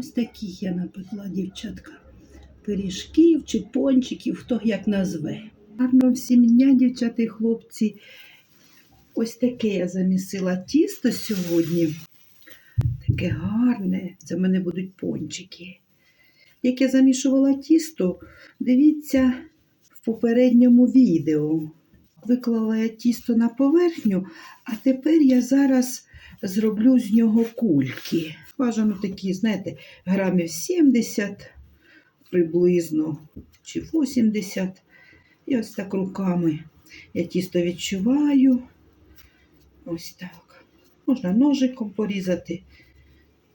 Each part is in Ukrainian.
Ось таких я напекла, дівчатка. Пиріжків чи пончиків, хто як назве. Гарно всім дня, дівчата і хлопці. Ось таке я замісила тісто сьогодні. Таке гарне. Це в мене будуть пончики. Як я замішувала тісто, дивіться в попередньому відео. Виклала я тісто на поверхню, а тепер я зараз зроблю з нього кульки. Бажано такі, знаєте, грамів 70 приблизно чи 80. І ось так руками я тісто відчуваю. Ось так. Можна ножиком порізати.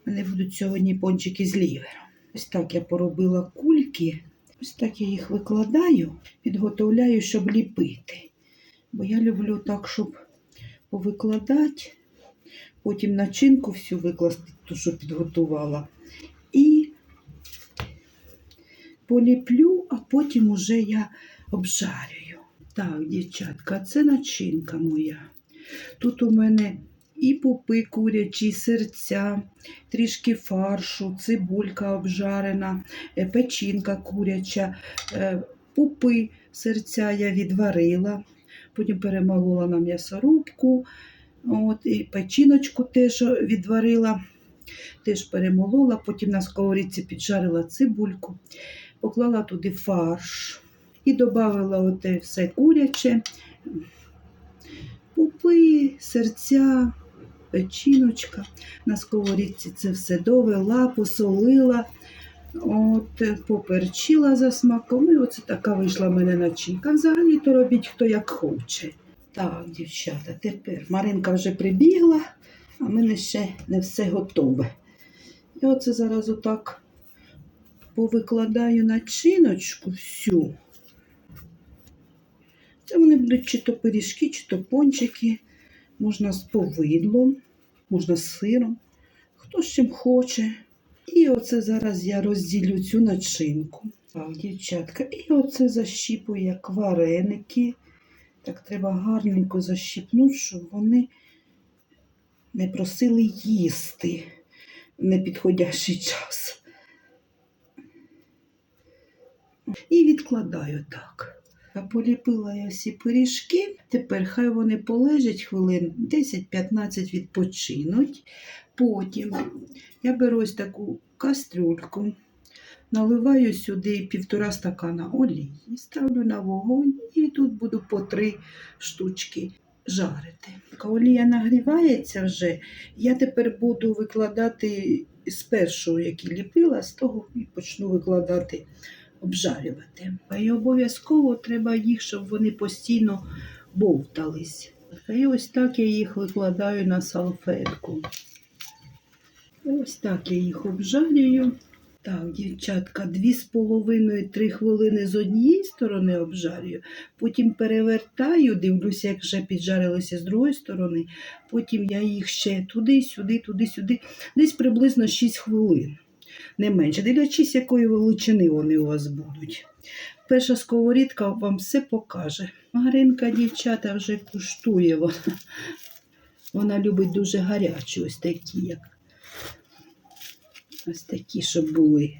У будуть сьогодні пончики з лівером. Ось так я поробила кульки. Ось так я їх викладаю, підготовляю, щоб ліпити. Бо я люблю так, щоб повикладати, потім начинку всю викласти, ту, що підготувала. І поліплю, а потім уже я обжарюю. Так, дівчатка, це начинка моя. Тут у мене і пупи курячі, серця, трішки фаршу, цибулька обжарена, е, печінка куряча, е, пупи серця я відварила, потім перемолола на м'ясорубку, от, і печіночку теж відварила, теж перемолола, потім на сковорідці піджарила цибульку, поклала туди фарш і додала оте все куряче, пупи, серця, печіночка. На сковорідці це все довела, посолила, от, поперчила за смаком. І оце така вийшла в мене начинка. Взагалі то робіть хто як хоче. Так, дівчата, тепер Маринка вже прибігла, а в мене ще не все готове. І оце зараз отак повикладаю начиночку всю. Це вони будуть чи то пиріжки, чи то пончики. Можна з повидлом, можна з сиром, хто з чим хоче. І оце зараз я розділю цю начинку. Так, дівчатка, і оце защіпую як вареники. Так треба гарненько защіпнути, щоб вони не просили їсти в непідходящий час. І відкладаю так. А Поліпила я всі пиріжки. Тепер хай вони полежать хвилин 10-15 відпочинуть. Потім я беру ось таку кастрюльку, наливаю сюди півтора стакана олії, ставлю на вогонь і тут буду по три штучки жарити. Олія нагрівається вже, я тепер буду викладати з першого, який ліпила, з того і почну викладати обжарювати. І обов'язково треба їх, щоб вони постійно бовтались. І ось так я їх викладаю на салфетку. Ось так я їх обжарюю. Так, дівчатка, дві з половиною три хвилини з однієї сторони обжарюю, потім перевертаю, дивлюся, як вже піджарилося з другої сторони. Потім я їх ще туди, сюди, туди, сюди. Десь приблизно 6 хвилин не менше. Дивлячись, якої величини вони у вас будуть. Перша сковорідка вам все покаже. Маринка, дівчата, вже куштує вона. Вона любить дуже гарячі, ось такі, як ось такі, щоб були.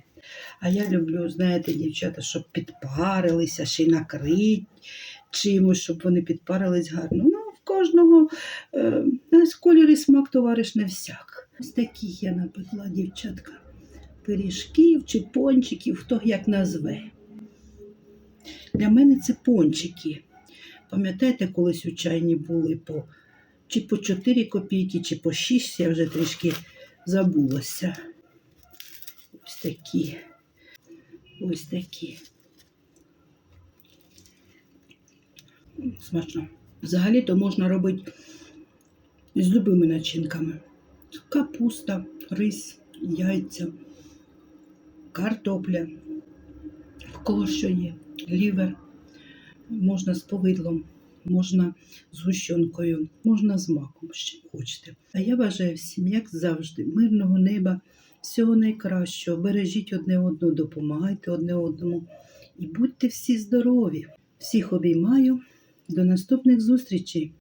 А я люблю, знаєте, дівчата, щоб підпарилися, ще й накрить чимось, щоб вони підпарились гарно. Ну, в кожного е, з кольорі смак товариш не всяк. Ось таких я напекла, дівчатка пиріжків чи пончиків, хто як назве. Для мене це пончики. Пам'ятаєте, колись у чайні були по чи по 4 копійки, чи по 6, я вже трішки забулася. Такі. Ось такі. Смачно. Взагалі-то можна робити з любими начинками. Капуста, рис, яйця картопля, в кого що є, лівер, можна з повидлом, можна з гущенкою, можна з маком, чим хочете. А я бажаю всім, як завжди, мирного неба, всього найкращого. Бережіть одне одного, допомагайте одне одному і будьте всі здорові. Всіх обіймаю. До наступних зустрічей!